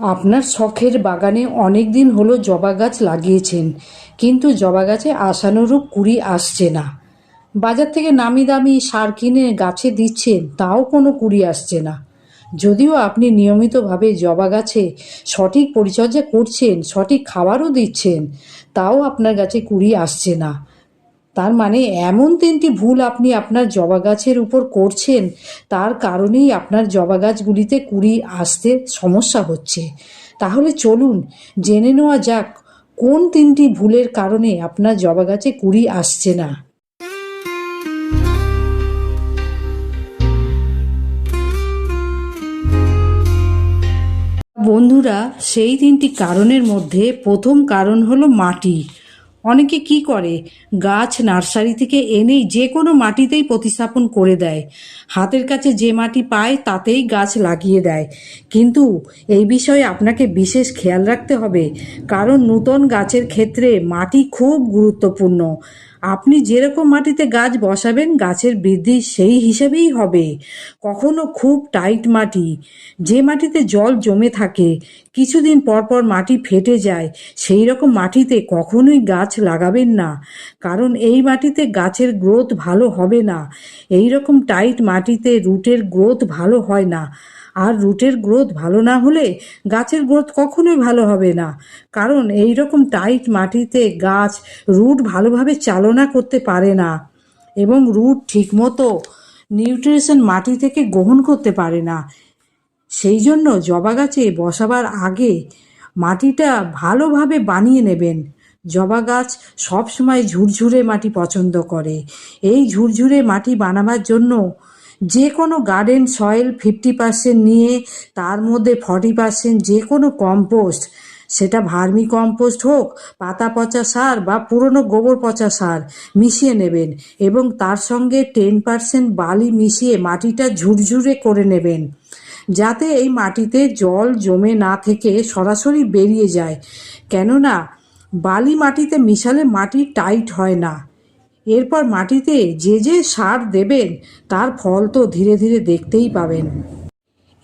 আপনার শখের বাগানে অনেক দিন হলো জবা গাছ লাগিয়েছেন, কিন্তু জবা গাছে আশানুরূপ কুড়ি আসছে না। বাজার থেকে নামি দামি সার কিনে গাছে দিচ্ছেন, তাও কোনো কুড়ি আসছে না। যদিও আপনি নিয়মিতভাবে জবা গাছে সঠিক পরিচর্যা করছেন, সঠিক খাবারও দিচ্ছেন, তাও আপনার গাছে কুড়ি আসছে না। তার মানে এমন তিনটি ভুল আপনি আপনার জবা গাছের উপর করছেন, তার কারণেই আপনার জবা গাছগুলিতে কুড়ি আসতে সমস্যা হচ্ছে। তাহলে চলুন জেনে নেওয়া যাক, কোন তিনটি ভুলের কারণে আপনার জবা গাছে কুড়ি আসছে না? বন্ধুরা, সেই তিনটি কারণের মধ্যে প্রথম কারণ হলো মাটি। অনেকে কি করে? গাছ নার্সারি থেকে এনেই যে কোনো মাটিতেই প্রতিস্থাপন করে দেয়। হাতের কাছে যে মাটি পায়, তাতেই গাছ লাগিয়ে দেয়। কিন্তু এই বিষয়ে আপনাকে বিশেষ খেয়াল রাখতে হবে। কারণ নূতন গাছের ক্ষেত্রে মাটি খুব গুরুত্বপূর্ণ। আপনি যেরকম মাটিতে গাছ বসাবেন, গাছের বৃদ্ধি সেই হিসেবেই হবে। কখনো খুব টাইট মাটি, যে মাটিতে জল জমে থাকে, কিছুদিন পর পর মাটি ফেটে যায়, সেই রকম মাটিতে কখনোই গাছ লাগাবেন না, কারণ এই মাটিতে গাছের গ্রোথ ভালো হবে না। এই রকম টাইট মাটিতে রুটের গ্রোথ ভালো হয় না। আর রুটের গ্রোথ ভালো না হলে গাছের গ্রোথ কখনোই ভালো হবে না। কারণ এই রকম টাইট মাটিতে গাছ রুট ভালোভাবে চালনা করতে পারে না এবং রুট ঠিকমতো নিউট্রিশন মাটি থেকে গ্রহণ করতে পারে না। সেই জন্য জবা গাছে বসাবার আগে মাটিটা ভালোভাবে বানিয়ে নেবেন। জবা গাছ সবসময় ঝুরঝুরে মাটি পছন্দ করে। এই ঝুরঝুরে মাটি বানাবার জন্য যে কোনো গার্ডেন সয়েল ফিফটি পার্সেন্ট নিয়ে, তার মধ্যে ফর্টি পার্সেন্ট যে কোনো কম্পোস্ট সেটা ভার্মি কম্পোস্ট হোক, পাতা পচা সার বা পুরনো গোবর পচা সার মিশিয়ে নেবেন এবং তার সঙ্গে টেন পার্সেন্ট বালি মিশিয়ে মাটিটা ঝুরঝুরে করে নেবেন। যাতে এই মাটিতে জল জমে না থেকে সরাসরি বেরিয়ে যায়। কেননা, বালি মাটিতে মিশালে মাটি টাইট হয় না। এরপর মাটিতে যে যে সার দেবেন, তার ফল তো ধীরে ধীরে দেখতেই পাবেন।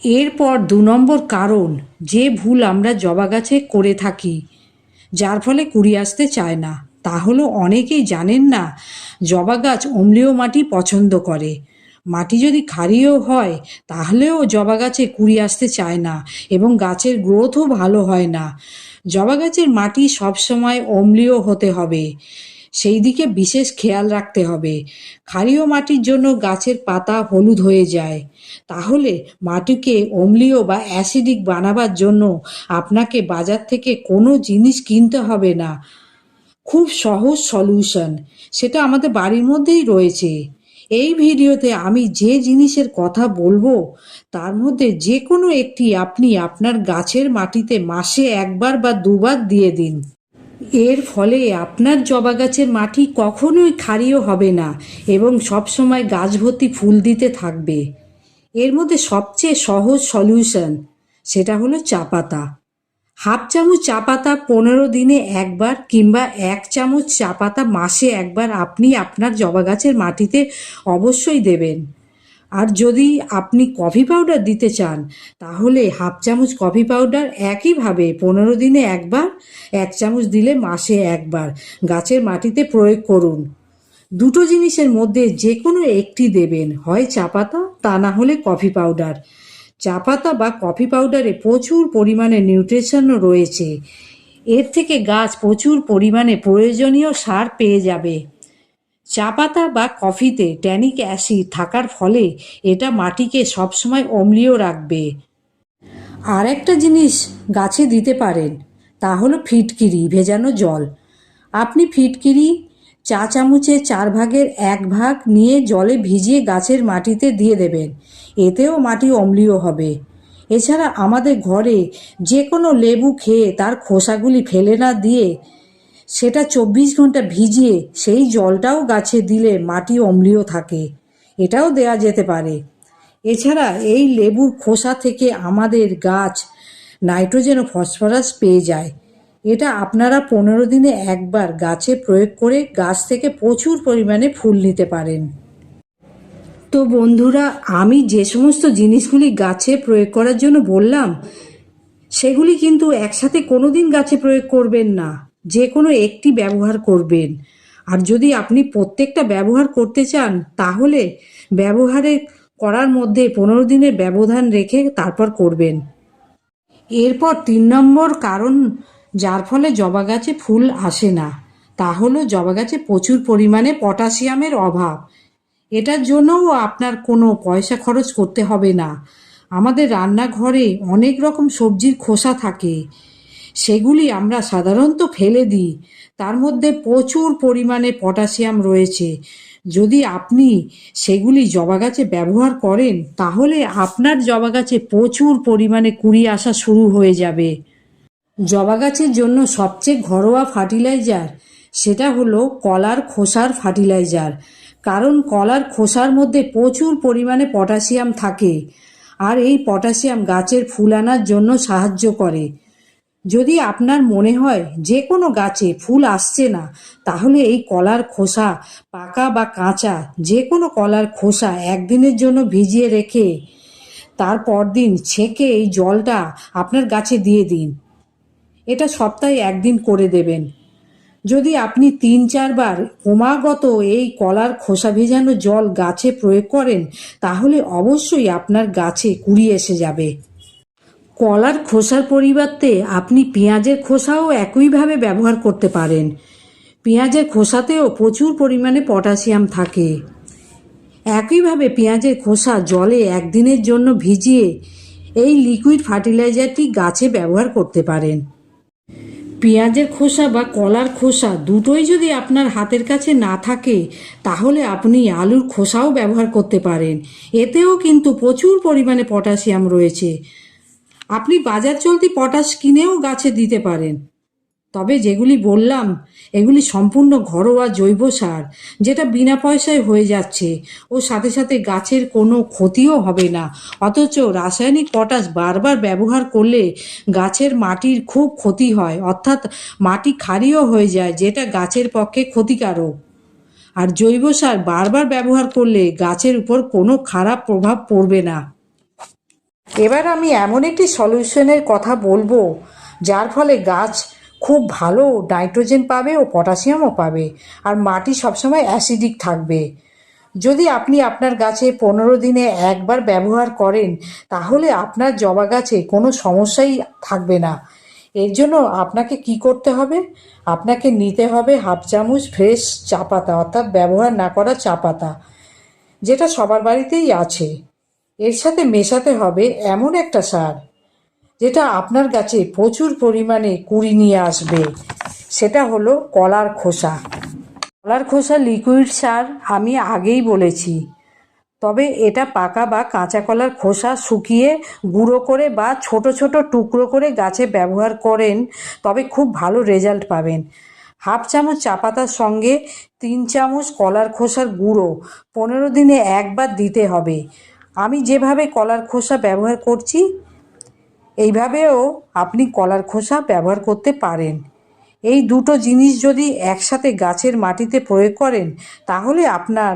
এরপর দু নম্বর কারণ, যে ভুল আমরা জবা গাছে করে থাকি, যার ফলে কুড়ি আসতে চায় না। তা হলো অনেকেই জানেন না, জবা গাছ অম্লীয় মাটি পছন্দ করে। মাটি যদি ক্ষারীয় হয়, তাহলেও জবা গাছে কুড়ি আসতে চায় না এবং গাছের গ্রোথও ভালো হয় না। জবা গাছের মাটি সবসময় অম্লীয় হতে হবে। সেই দিকে বিশেষ খেয়াল রাখতে হবে। ক্ষারীয় মাটির জন্য গাছের পাতা হলুদ হয়ে যায়। তাহলে মাটিকে অম্লীয় বা অ্যাসিডিক বানাবার জন্য আপনাকে বাজার থেকে কোনো জিনিস কিনতে হবে না। খুব সহজ সলিউশন। সেটা আমাদের বাড়ির মধ্যেই রয়েছে। এই ভিডিওতে আমি যে জিনিসের কথা বলব, তার মধ্যে যে কোনো একটি আপনি আপনার গাছের মাটিতে মাসে একবার বা দুবার দিয়ে দিন। এর ফলে আপনার জবা গাছের মাটি কখনোই ক্ষারীয় হবে না এবং সবসময় গাছ ভর্তি ফুল দিতে থাকবে। এর মধ্যে সবচেয়ে সহজ সলিউশন সেটা হলো চা পাতা। হাফ চামচ চা পাতা পনেরো দিনে একবার কিংবা এক চামচ চা পাতা মাসে একবার আপনি আপনার জবা গাছের মাটিতে অবশ্যই দেবেন। আর যদি আপনি কফি পাউডার দিতে চান, তাহলে হাফ চামচ কফি পাউডার একইভাবে পনেরো দিনে একবার, এক চামচ দিলে মাসে একবার গাছের মাটিতে প্রয়োগ করুন। দুটো জিনিসের মধ্যে যে কোনো একটি দেবেন, হয় চা পাতা, তা না হলে কফি পাউডার চা পাতা বা কফি পাউডারে প্রচুর পরিমাণে নিউট্রিশনও রয়েছে। এর থেকে গাছ প্রচুর পরিমাণে প্রয়োজনীয় সার পেয়ে যাবে। চা পাতা বা কফিতে ট্যানিক অ্যাসিড থাকার ফলে এটা মাটিকে সবসময় অম্লীয় রাখবে। আর একটা জিনিস গাছে দিতে পারেন, তা হলো ফিটকিরি, ভেজানো জল। আপনি ফিটকিরি চা চামচে চার ভাগের এক ভাগ নিয়ে জলে ভিজিয়ে গাছের মাটিতে দিয়ে দেবেন, এতেও মাটি অম্লীয় হবে। এছাড়া আমাদের ঘরে যে কোনো লেবু খেয়ে তার খোসাগুলি ফেলে না দিয়ে সেটা চব্বিশ ঘণ্টা ভিজিয়ে সেই জলটাও গাছে দিলে মাটি অম্লীয় থাকে। এটাও দেয়া যেতে পারে। এছাড়া এই লেবুর খোসা থেকে আমাদের গাছ নাইট্রোজেন ও ফসফরাস পেয়ে যায়। এটা আপনারা পনেরো দিনে একবার গাছে প্রয়োগ করে গাছ থেকে প্রচুর পরিমাণে ফুল নিতে পারেন। তো বন্ধুরা, আমি যে সমস্ত জিনিসগুলি গাছে প্রয়োগ করার জন্য বললাম, সেগুলি কিন্তু একসাথে কোনো দিন গাছে প্রয়োগ করবেন না। যে কোনো একটি ব্যবহার করবেন। আর যদি আপনি প্রত্যেকটা ব্যবহার করতে চান, তাহলে ব্যবহারে করার মধ্যে পনেরো দিনের ব্যবধান রেখে তারপর করবেন। এরপর তিন নম্বর কারণ, যার ফলে জবা গাছে ফুল আসে না। তা হলো জবা গাছে প্রচুর পরিমাণে পটাশিয়ামের অভাব। এটার জন্যও আপনার কোনো পয়সা খরচ করতে হবে না। আমাদের রান্নাঘরে অনেক রকম সবজির খোসা থাকে। সেগুলি আমরা সাধারণত ফেলে দিই। তার মধ্যে প্রচুর পরিমাণে পটাশিয়াম রয়েছে। যদি আপনি সেগুলি জবা গাছে ব্যবহার করেন, তাহলে আপনার জবা গাছে প্রচুর পরিমাণে কুড়ি আসা শুরু হয়ে যাবে। জবা গাছের জন্য সবচেয়ে ঘরোয়া ফার্টিলাইজার সেটা হলো কলার খোসার ফার্টিলাইজার। কারণ কলার খোসার মধ্যে প্রচুর পরিমাণে পটাশিয়াম থাকে। আর এই পটাশিয়াম গাছের ফুল আনার জন্য সাহায্য করে। যদি আপনার মনে হয় যে কোনো গাছে ফুল আসছে না, তাহলে এই কলার খোসা, পাকা বা কাঁচা, যে কোনো কলার খোসা একদিনের জন্য ভিজিয়ে রেখে তারপর দিন ছেঁকে এই জলটা আপনার গাছে দিয়ে দিন। এটা সপ্তাহে একদিন করে দেবেন। যদি আপনি তিন চারবার ক্রমাগত এই কলার খোসা ভেজানো জল গাছে প্রয়োগ করেন, তাহলে অবশ্যই আপনার গাছে কুড়ি এসে যাবে। কলার খোসার পরিবর্তে আপনি পেঁয়াজের খোসাও একইভাবে ব্যবহার করতে পারেন। পেঁয়াজের খোসাতেও প্রচুর পরিমাণে পটাশিয়াম থাকে। একইভাবে পেঁয়াজের খোসা জলে একদিনের জন্য ভিজিয়ে এই লিকুইড ফার্টিলাইজারটি গাছে ব্যবহার করতে পারেন। পেঁয়াজের খোসা বা কলার খোসা দুটোই যদি আপনার হাতের কাছে না থাকে, তাহলে আপনি আলুর খোসাও ব্যবহার করতে পারেন। এতেও কিন্তু প্রচুর পরিমাণে পটাশিয়াম রয়েছে। আপনি বাজার চলতি পটাশ কিনেও গাছে দিতে পারেন। তবে যেগুলি বললাম, এগুলি সম্পূর্ণ ঘরোয়া জৈব সার, যেটা বিনা পয়সায় হয়ে যাচ্ছে ও সাথে সাথে গাছের কোনো ক্ষতিও হবে না। অথচ রাসায়নিক পটাশ বারবার ব্যবহার করলে গাছের মাটির খুব ক্ষতি হয়, অর্থাৎ মাটি ক্ষারীয় হয়ে যায়, যেটা গাছের পক্ষে ক্ষতিকারক। আর জৈব সার বারবার ব্যবহার করলে গাছের উপর কোনো খারাপ প্রভাব পড়বে না। এবার আমি এমন একটি সলিউশনের কথা বলব, যার ফলে গাছ খুব ভালো নাইট্রোজেন পাবে ও পটাশিয়ামও পাবে, আর মাটি সবসময় অ্যাসিডিক থাকবে। যদি আপনি আপনার গাছে পনেরো দিনে একবার ব্যবহার করেন, তাহলে আপনার জবা গাছে কোনো সমস্যাই থাকবে না। এর জন্য আপনাকে কি করতে হবে? আপনাকে নিতে হবে হাফ চামচ ফ্রেশ চা পাতা, অর্থাৎ ব্যবহার না করা চা পাতা, যেটা সবার বাড়িতেই আছে। এর সাথে মেশাতে হবে এমন একটা সার, যেটা আপনার গাছে প্রচুর পরিমাণে কুড়ি নিয়ে আসবে। সেটা হলো কলার খোসা। কলার খোসা লিকুইড সার আমি আগেই বলেছি। তবে এটা পাকা বা কাঁচা কলার খোসা শুকিয়ে গুঁড়ো করে বা ছোট ছোট টুকরো করে গাছে ব্যবহার করেন, তবে খুব ভালো রেজাল্ট পাবেন। হাফ চামচ চা পাতার সঙ্গে তিন চামচ কলার খোসার গুঁড়ো, পনেরো দিনে একবার দিতে হবে। আমি যেভাবে কলার খোসা ব্যবহার করছি, এইভাবেও আপনি কলার খোসা ব্যবহার করতে পারেন। এই দুটো জিনিস যদি একসাথে গাছের মাটিতে প্রয়োগ করেন, তাহলে আপনার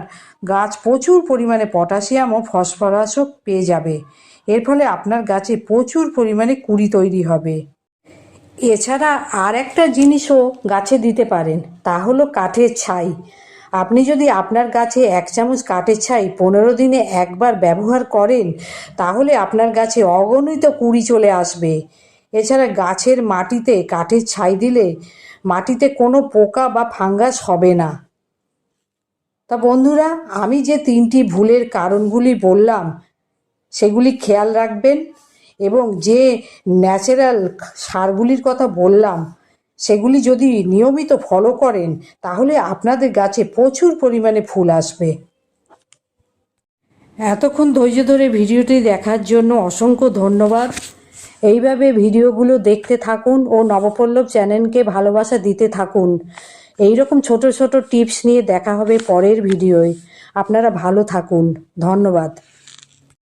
গাছ প্রচুর পরিমাণে পটাশিয়াম ও ফসফরাসও পেয়ে যাবে। এর ফলে আপনার গাছে প্রচুর পরিমাণে কুড়ি তৈরি হবে। এছাড়া আর একটা জিনিসও গাছে দিতে পারেন, তা হলো কাঠের ছাই। আপনি যদি আপনার গাছে এক চামচ কাঠের ছাই পনেরো দিনে একবার ব্যবহার করেন, তাহলে আপনার গাছে অগণিত কুড়ি চলে আসবে। এছাড়া গাছের মাটিতে কাঠের ছাই দিলে মাটিতে কোনো পোকা বা ফাঙ্গাস হবে না। তা বন্ধুরা, আমি যে তিনটি ভুলের কারণগুলি বললাম, সেগুলি খেয়াল রাখবেন এবং যে ন্যাচারাল সারগুলির কথা বললাম সেগুলি যদি নিয়মিত ফলো করেন, তাহলে আপনাদের গাছে প্রচুর পরিমাণে ফুল আসবে। এতক্ষণ ধৈর্য ধরে ভিডিওটি দেখার জন্য অসংখ্য ধন্যবাদ। এইভাবে ভিডিওগুলো দেখতে থাকুন ও নবপল্লব চ্যানেলকে ভালোবাসা দিতে থাকুন। এই রকম ছোট ছোট টিপস নিয়ে দেখা হবে পরের ভিডিওয়। আপনারা ভালো থাকুন। ধন্যবাদ।